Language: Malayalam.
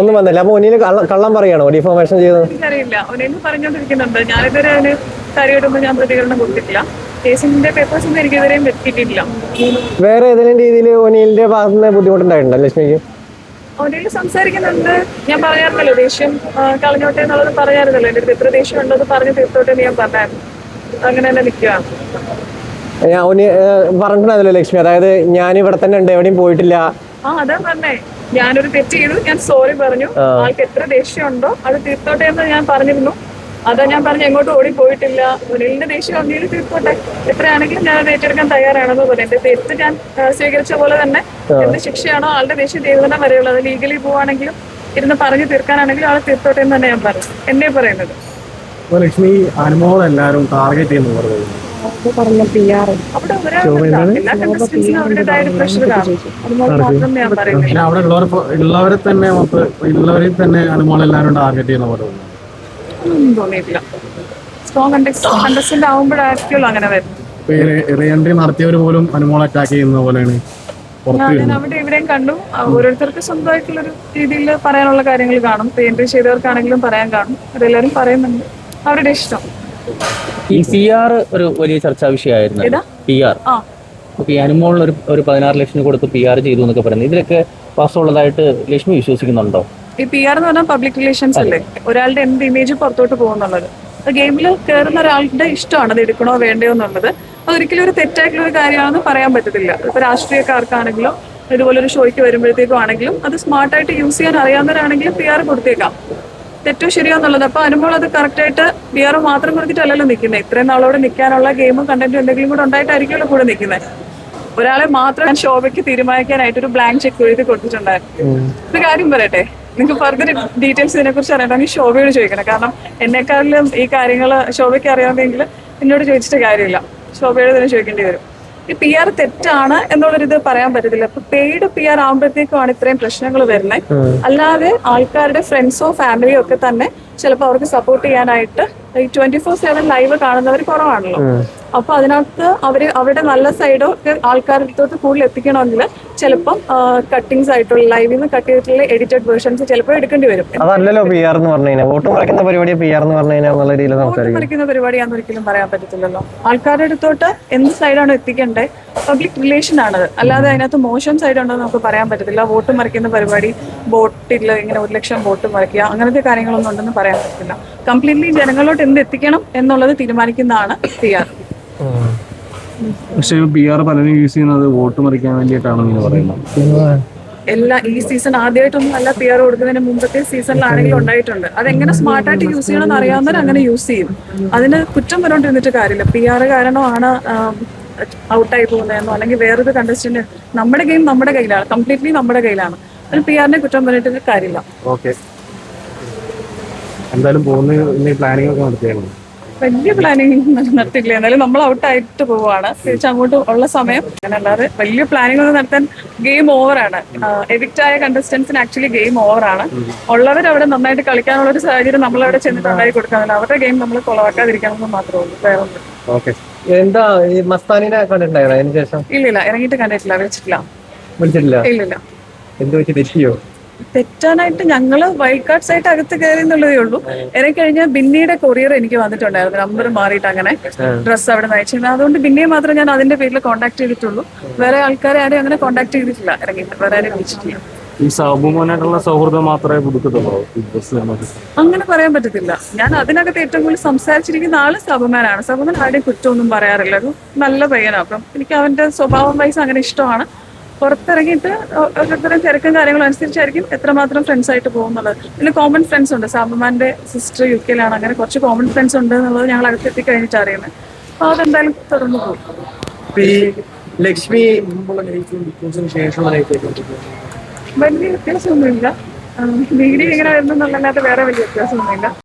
ഒന്നും വന്നില്ല. അപ്പൊ ഒന്നിന് കള്ളം പറയാണോ ഡിഫോമേഷൻ ചെയ്തത്? എനിക്കറിയില്ല. ഒനിൽ പറഞ്ഞോണ്ടിരിക്കുന്നുണ്ട് ഞാനിതുവരെ അതിന് കാര്യമായിട്ടൊന്നും ഞാൻ പ്രതികരണം കൊടുത്തിട്ടില്ല. കേസിന്റെ പേപ്പേഴ്സ് ഒന്നും എനിക്ക് എത്തിയിട്ടില്ല വേറെ ഏതെങ്കിലും രീതിയിൽ ഒനിലിന്റെ ഭാഗത്ത് നിന്ന് ബുദ്ധിമുട്ടുണ്ടായിട്ടുണ്ടോ ലക്ഷ്മിക്ക്? ഒനിൽ സംസാരിക്കുന്നുണ്ട്. ഞാൻ പറയാറുണ്ടല്ലോ ദേഷ്യം കളഞ്ഞോട്ടെ എന്നുള്ളത് പറയാറുണ്ടല്ലോ. എന്റെ അടുത്ത് എത്ര ദേഷ്യം ഉണ്ടോ പറഞ്ഞ് തീർത്തോട്ടെ എന്ന് ഞാൻ പറഞ്ഞായിരുന്നു. അങ്ങനെ തന്നെ നിൽക്കുകയാണ് ഞാൻ പറഞ്ഞിട്ടുണ്ടായിരുന്നല്ലോ ലക്ഷ്മി. അതായത് ഞാൻ ഇവിടെ തന്നെ ഉണ്ട് എവിടെയും പോയിട്ടില്ല. ആ അതാ പറഞ്ഞേ. ഞാനൊരു തെറ്റ് ചെയ്തു. ഞാൻ സോറി പറഞ്ഞു. ആൾക്ക് എത്ര ദേഷ്യം ഉണ്ടോ അത് തീർത്തോട്ടെ എന്ന് ഞാൻ പറഞ്ഞിരുന്നു. അതാ ഞാൻ പറഞ്ഞു എങ്ങോട്ട് ഓടി പോയിട്ടില്ല മുരലിന്റെ ദേഷ്യം ഒന്നിൽ തീർത്തോട്ടെ. എത്രയാണെങ്കിലും ഞാൻ അത് ഏറ്റെടുക്കാൻ തയ്യാറാണെന്ന് പറഞ്ഞു എന്റെ തെറ്റ് ഞാൻ സ്വീകരിച്ച പോലെ തന്നെ എന്ത് ശിക്ഷയാണോ ആളുടെ ദേഷ്യം തീർന്നാൽ വരെയുള്ളത്. ലീഗലി പോവാണെങ്കിലും ഇരുന്ന് പറഞ്ഞു തീർക്കാനാണെങ്കിലും ആളെ തീർത്തോട്ടെ എന്ന് തന്നെ ഞാൻ പറഞ്ഞു. എന്നെ പറയുന്നത്. ലക്ഷ്മി അനുമോൾ എല്ലാവരും ടാർഗറ്റ് ചെയ്യുന്നു പറയുന്നത് അവിടെ ഒരാൾ എല്ലാ കണ്ടസ്റ്റൻസിനും അവരുടേതായ പ്രഷർ കാണും അതുപോലെ മാത്രം ഞാൻ പറയുന്നത്. അവിടെ ഉള്ളവരെ ഉള്ളവരെ തന്നെ ഉള്ളവരെ തന്നെ അനുമോൾ എല്ലാവരും ടാർഗറ്റ് ചെയ്യുന്ന പോലെ ഒന്നും തോന്നിയിട്ടില്ല. സ്ട്രോങ് കണ്ടസ്റ്റന്റ് ആവുമ്പോഴായിരിക്കുമല്ലോ അങ്ങനെ വരുന്നത്. നടത്തിയവർ പോലും അനുമോൾ അറ്റാക്ക് ചെയ്യുന്ന പോലെയാണ് അവിടെ ഇവിടെയും കണ്ടു. ഓരോരുത്തർക്ക് സ്വന്തമായിട്ടുള്ള ഒരു രീതിയിൽ പറയാനുള്ള കാര്യങ്ങൾ കാണും. പെയിന്റ് ചെയ്തവർക്കാണെങ്കിലും പറയാൻ കാണും. അതെല്ലാവരും പറയുന്നുണ്ട്. അവരുടെ ഇഷ്ടം. ഈ പി ആർ ഒരു വലിയ ചർച്ചാ വിഷയമായിരുന്നു? പി ആർ ഈ അനുമോളിൽ ഒരു ഒരു പതിനാറ് ലക്ഷം കൊടുത്ത് പി ആർ ചെയ്തു എന്നൊക്കെ പറയുന്നത്. ഇതിലൊക്കെ വാസ്തവമുള്ളതായിട്ട് ലക്ഷ്മി വിശ്വസിക്കുന്നുണ്ടോ? ഈ പി ആർ എന്ന് പറഞ്ഞാൽ പബ്ലിക് റിലേഷൻസ് അല്ലേ? ഒരാളുടെ എന്ത് ഇമേജ് പുറത്തോട്ട് പോകുന്നുള്ളത്. ഗെയിമിൽ കയറുന്ന ഒരാളുടെ ഇഷ്ടമാണ് അത് എടുക്കണോ വേണ്ടയോ എന്നുള്ളത്. അതൊരിക്കലും ഒരു തെറ്റായിട്ടുള്ള ഒരു കാര്യമാണെന്ന് പറയാൻ പറ്റത്തില്ല. ഇപ്പൊ രാഷ്ട്രീയക്കാർക്കാണെങ്കിലും ഇതുപോലെ ഒരു ഷോയ്ക്ക് വരുമ്പോഴത്തേക്കും ആണെങ്കിലും അത് സ്മാർട്ടായിട്ട് യൂസ് ചെയ്യാൻ അറിയാവുന്നവരാണെങ്കിലും പി ആർ കൊടുത്തേക്കാം. തെറ്റോ ശരിയോ എന്നുള്ളത്. അപ്പൊ അനുഭവം അത് കറക്റ്റ് ആയിട്ട് പി ആർ മാത്രം കൊടുത്തിട്ടല്ലല്ലോ നിൽക്കുന്നത് ഇത്രയും നാളോടെ നിൽക്കാനുള്ള ഗെയിമും കണ്ടന്റും എന്തെങ്കിലും കൂടെ ഉണ്ടായിട്ടായിരിക്കുമല്ലോ കൂടെ നിൽക്കുന്നത് ഒരാളെ മാത്രം ഞാൻ ശോഭയ്ക്ക് തീരുമാനിക്കാനായിട്ട് ഒരു ബ്ലാങ്ക് ചെക്ക് എഴുതി കൊടുത്തിട്ടുണ്ടായിരുന്നു. ഒരു കാര്യം പറയട്ടെ? നിങ്ങൾക്ക് ഫർദർ ഡീറ്റെയിൽസ് ഇതിനെ കുറിച്ച് അറിയണമെങ്കിൽ ശോഭയോട് ചോദിക്കണം. കാരണം എന്നെക്കാളിലും ഈ കാര്യങ്ങൾ ശോഭയ്ക്ക് അറിയാമെങ്കിൽ എന്നോട് ചോദിച്ചിട്ട് കാര്യമില്ല. ശോഭയോട് തന്നെ ചോദിക്കേണ്ടി വരും. പി ആർ തെറ്റാണ് എന്നുള്ളൊരിത് പറയാൻ പറ്റത്തില്ല. ഇപ്പൊ പെയ്ഡ് പി ആർ ആകുമ്പോഴത്തേക്കുമാണ് ഇത്രയും പ്രശ്നങ്ങൾ വരുന്നത് അല്ലാതെ ആൾക്കാരുടെ ഫ്രണ്ട്സോ ഫാമിലിയോ ഒക്കെ തന്നെ ചിലപ്പോൾ അവർക്ക് സപ്പോർട്ട് ചെയ്യാനായിട്ട് ഈ ട്വന്റി ഫോർ സെവൻ ലൈവ് കാണുന്നവർ കുറവാണല്ലോ. അപ്പൊ അതിനകത്ത് അവർ അവരുടെ നല്ല സൈഡോ ഒക്കെ ആൾക്കാരുടെ കൂടുതൽ എത്തിക്കണമെങ്കിൽ ചിലപ്പം കട്ടിങ്സ് ആയിട്ടുള്ള ലൈവിൽ നിന്ന് കട്ട് ചെയ്തിട്ടുള്ള എഡിറ്റഡ് വേർഷൻസ് ചിലപ്പോൾ എടുക്കേണ്ടി വരും. അതല്ലല്ലോ പി ആർ എന്ന് പറഞ്ഞു കഴിഞ്ഞാൽ. വോട്ട് മറിക്കുന്ന പരിപാടി പി ആർ എന്ന് പറഞ്ഞു കഴിഞ്ഞാൽ എന്നുള്ള രീതിയിൽ സംസാരിക്കും. മറിക്കുന്ന പരിപാടിയാണെന്ന് ഒരിക്കലും പറയാൻ പറ്റത്തില്ലല്ലോ. ആൾക്കാരുടെ അടുത്തോട്ട് എന്ത് സൈഡാണ് എത്തിക്കേണ്ടത്? പബ്ലിക് റിലേഷൻ ആണത്. അല്ലാതെ അതിനകത്ത് മോശം സൈഡ് ഉണ്ടെന്ന് നമുക്ക് പറയാൻ പറ്റത്തില്ല. വോട്ട് മറിക്കുന്ന പരിപാടി ബോട്ടിൽ ഇങ്ങനെ ഒരു ലക്ഷം വോട്ട് മറിക്കുക അങ്ങനത്തെ കാര്യങ്ങളൊന്നും ഉണ്ടെന്ന് പറയാൻ പറ്റത്തില്ല. കംപ്ലീറ്റ്ലി ജനങ്ങളോട്ട് എന്ത് എത്തിക്കണം എന്നുള്ളത് തീരുമാനിക്കുന്നതാണ് പി ആർ പക്ഷേ പി ആർ പലരും യൂസ് ചെയ്യുന്നത് വോട്ട് മറിക്കാൻ വേണ്ടിയിട്ടാണെന്ന് ഇങ്ങനെ പറയുന്നത് എല്ലാ ഈ സീസൺ ആദ്യമായിട്ടൊന്നും അല്ല പി ആർ കൊടുക്കുന്നതിന് മുമ്പത്തെ സീസണിലാണെങ്കിലും ഉണ്ടായിട്ടുണ്ട്. അതെങ്ങനെ സ്മാർട്ടായിട്ട് യൂസ് ചെയ്യണമെന്ന് അറിയാവുന്നവർ അങ്ങനെ യൂസ് ചെയ്യും. അതിന് കുറ്റം പറഞ്ഞുകൊണ്ടിരുന്നിട്ട് കാര്യമില്ല. പി ആർ കാരണമാണ് ഔട്ടായി പോകുന്നതെന്നോ അല്ലെങ്കിൽ വേറൊരു കണ്ടസ്റ്റന്റ് നമ്മുടെ ഗെയിം നമ്മുടെ കയ്യിലാണ്. കംപ്ലീറ്റ്ലി നമ്മുടെ കയ്യിലാണ്. അതിന് പി ആറിനെ കുറ്റം പറഞ്ഞിട്ട് കാര്യമില്ല. ഓക്കെ എന്തായാലും പോകുന്ന ഇനി പ്ലാനിങ് ഒക്കെ നടത്തിയായിരുന്നു വലിയ പ്ലാനിങ് നടത്തില്ല എന്നാലും നമ്മൾ ഔട്ട് ആയിട്ട് പോവാണ്. തിരിച്ച് അങ്ങോട്ട് ഉള്ള സമയം. അല്ലാതെ വലിയ പ്ലാനിങ് ഒന്നും നടത്താൻ ഗെയിം ഓവറാണ് എവിക്റ്റ് ആയ കണ്ടസ്റ്റൻസിന് ആക്ച്വലി ഗെയിം ഓവറാണ് ഉള്ളവർ അവിടെ നന്നായിട്ട് കളിക്കാനുള്ള ഒരു സാഹചര്യം നമ്മൾ അവിടെ ചെന്നിട്ട് ഉണ്ടാക്കി കൊടുക്കാനില്ല അവരുടെ ഗെയിം നമ്മൾ കൊളവാക്കാതിരിക്കണമെന്ന് മാത്രമേ ഉള്ളൂ. വേറെ ഒന്നും എന്താ ഈ മസ്താനിനെ കണ്ടിട്ടുണ്ടായിരുന്നു? അതിന് ശേഷം? ഇല്ലില്ല ഇറങ്ങിയിട്ട് കണ്ടിട്ടില്ല. വിളിച്ചിട്ടില്ല. വിളിച്ചിട്ടില്ല. ഇല്ലില്ല. എന്ത് വെച്ച് തെറ്റിയോ? തെറ്റാനായിട്ട് ഞങ്ങൾ വൈൽഡ് കാർഡ്സ് ആയിട്ട് അകത്ത് കയറി എന്നുള്ളതേ ഉള്ളൂ. എനിക്ക് കഴിഞ്ഞാൽ ബിന്നിയുടെ കൊറിയർ എനിക്ക് വന്നിട്ടുണ്ടായിരുന്നു. നമ്പർ മാറിയിട്ട് അങ്ങനെ ഡ്രസ്സ് അവിടെ നയിച്ചിരുന്നു അതുകൊണ്ട് ബിന്നിയെ മാത്രം ഞാൻ അതിന്റെ പേരിൽ കോൺടാക്ട് ചെയ്തിട്ടുള്ളൂ. വേറെ ആൾക്കാരെ ആരെയും അങ്ങനെ കോൺടാക്ട് ചെയ്തിട്ടില്ല. ഇറങ്ങിയിട്ട് വേറെ ആരെയും വിളിച്ചിട്ടില്ല. ഈ സാബുമോനായിട്ടുള്ള സൗഹൃദം മാത്രമേ പുതുക്കത്തുള്ളൂ അങ്ങനെ പറയാൻ പറ്റത്തില്ല. ഞാൻ അതിനകത്ത് ഏറ്റവും കൂടുതൽ സംസാരിച്ചിരിക്കുന്ന ആൾ സബുമാനാണ്. സബുമാൻ ആരുടെയും കുറ്റമൊന്നും പറയാറില്ല. ഒരു നല്ല പയ്യനാണ് അപ്പം എനിക്ക് അവന്റെ സ്വഭാവം വൈസ് അങ്ങനെ ഇഷ്ടമാണ്. പുറത്തിറങ്ങിയിട്ട് ഓരോരുത്തരും തിരക്കും കാര്യങ്ങളും അനുസരിച്ചായിരിക്കും എത്രമാത്രം ഫ്രണ്ട്സ് ആയിട്ട് പോകുന്നുള്ളത്. പിന്നെ കോമൺ ഫ്രണ്ട്സ് ഉണ്ട്. സാബുമാന്റെ സിസ്റ്റർ യു കെയിലാണ് അങ്ങനെ കുറച്ച് കോമൺ ഫ്രണ്ട്സ് ഉണ്ട് എന്നുള്ളത് ഞങ്ങൾ അടുത്തെത്തി കഴിഞ്ഞിട്ട് അറിയുന്നത് അപ്പോൾ അതെന്തായാലും തുറന്നു പോകും ലക്ഷ്മി വലിയ വ്യത്യാസമൊന്നുമില്ല. വീഡിയോ വരുന്നു വരുന്നതെന്നല്ലാതെ വേറെ വലിയ വ്യത്യാസമൊന്നുമില്ല.